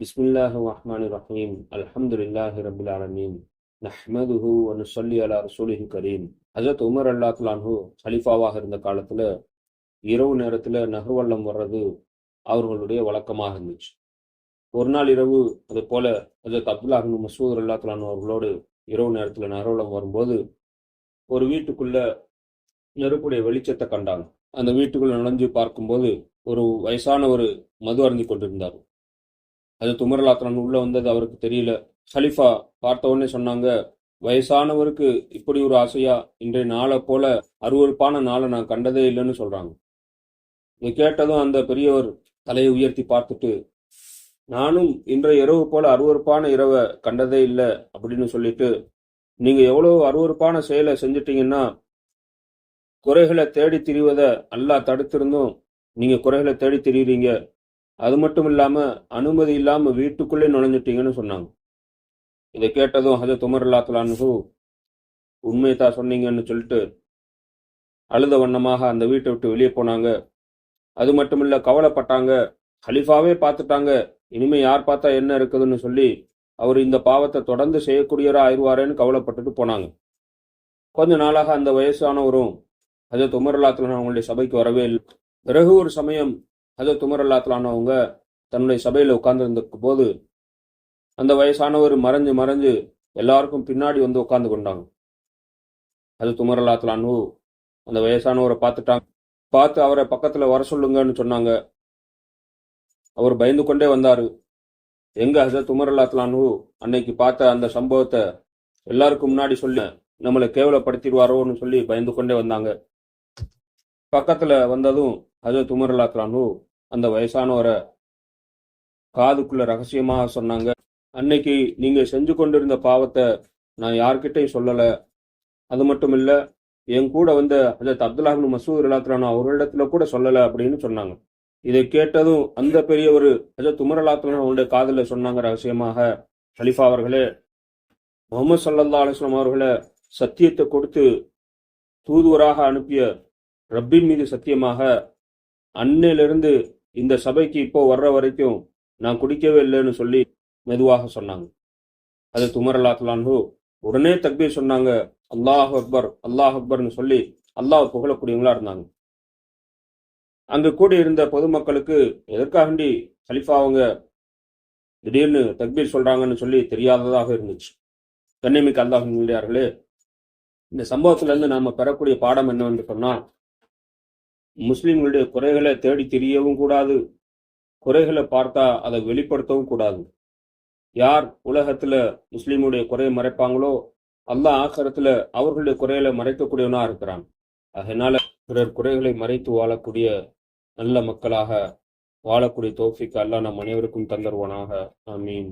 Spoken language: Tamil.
بسم الله الرحمن الرحيم الحمد لله رب العالمين نحمده ونصلي على رسوله كريم ஹஜரத் உமர் அல்லாத்துலான்ஹு ஹலிஃபாவாக இருந்த காலத்துல இரவு நேரத்துல நகர்வல்லம் வர்றது அவர்களுடைய வழக்கமாக இருந்துச்சு ஒரு நாள் இரவு அது போல ஹஜரத் அப்துல்லாஹின் மசூத் அல்லாத்துலான் அவர்களோடு இரவு நேரத்துல நகர்வல்லம் வரும்போது ஒரு வீட்டுக்குள்ள நெருப்புடைய வெளிச்சத்தை கண்டாங்க அந்த வீட்டுக்குள்ள நுழைஞ்சு பார்க்கும்போது ஒரு வயசான ஒரு மது அருந்தி கொண்டிருந்தார் அது துமரலாத்திரன் உள்ள வந்தது அவருக்கு தெரியல. ஹலிஃபா பார்த்த உடனே சொன்னாங்க வயசானவருக்கு இப்படி ஒரு ஆசையா? இன்றைய நாளை போல அருவருப்பான நாளை நான் கண்டதே இல்லைன்னு சொல்றாங்க. இதை கேட்டதும் அந்த பெரியவர் தலையை உயர்த்தி பார்த்துட்டு நானும் இன்றைய இரவு போல அருவருப்பான இரவை கண்டதே இல்லை அப்படின்னு சொல்லிட்டு நீங்க எவ்வளவு அருவருப்பான செயலை செஞ்சிட்டீங்கன்னா குறைகளை தேடி திரிவதை அல்லா தடுத்திருந்தும் நீங்க குறைகளை தேடி திரியுறீங்க. அது மட்டும் இல்லாம அனுமதி இல்லாம வீட்டுக்குள்ளே நுழைஞ்சிட்டீங்கன்னு சொன்னாங்க. இதை கேட்டதும் ஹஜரத் உமர் அல்லாத்துலான்ஹு உண்மையை தான் சொன்னீங்கன்னு சொல்லிட்டு அழுத வண்ணமாக அந்த வீட்டை விட்டு வெளியே போனாங்க. அது மட்டும் இல்ல கவலைப்பட்டாங்க. ஹலிஃபாவே பார்த்துட்டாங்க. இனிமே யார் பார்த்தா என்ன இருக்குதுன்னு சொல்லி அவர் இந்த பாவத்தை தொடர்ந்து செய்யக்கூடியவரா ஆயிடுவாரேன்னு கவலைப்பட்டுட்டு போனாங்க. கொஞ்ச நாளாக அந்த வயசானவரும் ஹஜரத் உமர் அவங்களுடைய சபைக்கு வரவே இல்லை. பிறகு ஒரு சமயம் ஹஜரத் உமர் அல்லாத்துலானவங்க தன்னுடைய சபையில் உட்கார்ந்து போது அந்த வயசானவர் மறைஞ்சு மறைஞ்சு எல்லாருக்கும் பின்னாடி வந்து உட்கார்ந்து கொண்டாங்க. ஹஜரத் உமர் அல்லாத்துலானு அந்த வயசானவரை பார்த்துட்டாங்க. பார்த்து அவரை பக்கத்தில் வர சொல்லுங்கன்னு சொன்னாங்க. அவர் பயந்து கொண்டே வந்தார். எங்க ஹசரத் உமர் அல்லாத்லானு அன்னைக்கு பார்த்த அந்த சம்பவத்தை எல்லாருக்கும் முன்னாடி சொல்லி நம்மளை கேவலப்படுத்திடுவாரோன்னு சொல்லி பயந்து கொண்டே வந்தாங்க. பக்கத்தில் வந்ததும் ஹசரத் உமர் அல்லாத்லானு அந்த வயசானவரை காதுக்குள்ள ரகசியமாக சொன்னாங்க. அன்னைக்கு நீங்க செஞ்சு கொண்டிருந்த பாவத்தை நான் யார்கிட்டையும் சொல்லல. அது மட்டும் இல்ல என் கூட வந்த அந்த அப்துல்லாஹின் மசூத் அல்லாத்துலானு அவர்களிடத்துல கூட சொல்லல அப்படின்னு சொன்னாங்க. இதை கேட்டதும் அந்த பெரிய ஒரு அஜத் உமர் அல்லாத்துலான் அவருடைய காதல சொன்னாங்க ரகசியமாக. ஹலிஃபா அவர்களே முகமது சல்லா அலுவலாம் அவர்களை சத்தியத்தை கொடுத்து தூதுவராக அனுப்பிய ரப்பின் மீது சத்தியமாக அன்னையிலிருந்து இந்த சபைக்கு இப்போ வர்ற வரைக்கும் நான் குடிக்கவே இல்லைன்னு சொல்லி மெதுவாக சொன்னாங்க. அது துமரலாத்லான்ஹு உடனே தக்பீர் சொன்னாங்க அல்லாஹ் அக்பர் அல்லாஹ் அக்பர்னு சொல்லி அல்லாஹ் புகழக்கூடியவங்களா இருந்தாங்க. அங்கு கூடி இருந்த பொதுமக்களுக்கு எதற்காகண்டி ஹலிஃபா அவங்க திடீர்னு தக்பீர் சொல்றாங்கன்னு சொல்லி தெரியாததாக இருந்துச்சு. கண்ணிமிக்கு அல்லாஹ் நிலையார்களே இந்த சம்பவத்துல இருந்து நாம பெறக்கூடிய பாடம் என்னவென்று சொன்னா முஸ்லிம்களுடைய குறைகளை தேடி தெரியவும் கூடாது. குறைகளை பார்த்தா அதை வெளிப்படுத்தவும் கூடாது. யார் உலகத்துல முஸ்லீமுடைய குறையை மறைப்பாங்களோ அல்லாஹ் ஆக்கரத்துல அவர்களுடைய குறைகளை மறைக்கக்கூடியவனா இருக்கிறான். அதனால பிறர் குறைகளை மறைத்து வாழக்கூடிய நல்ல மக்களாக வாழக்கூடிய தோஃபிக்கு அல்லாஹ் நம் அனைவருக்கும் தந்தருவனாக. ஆமீன்.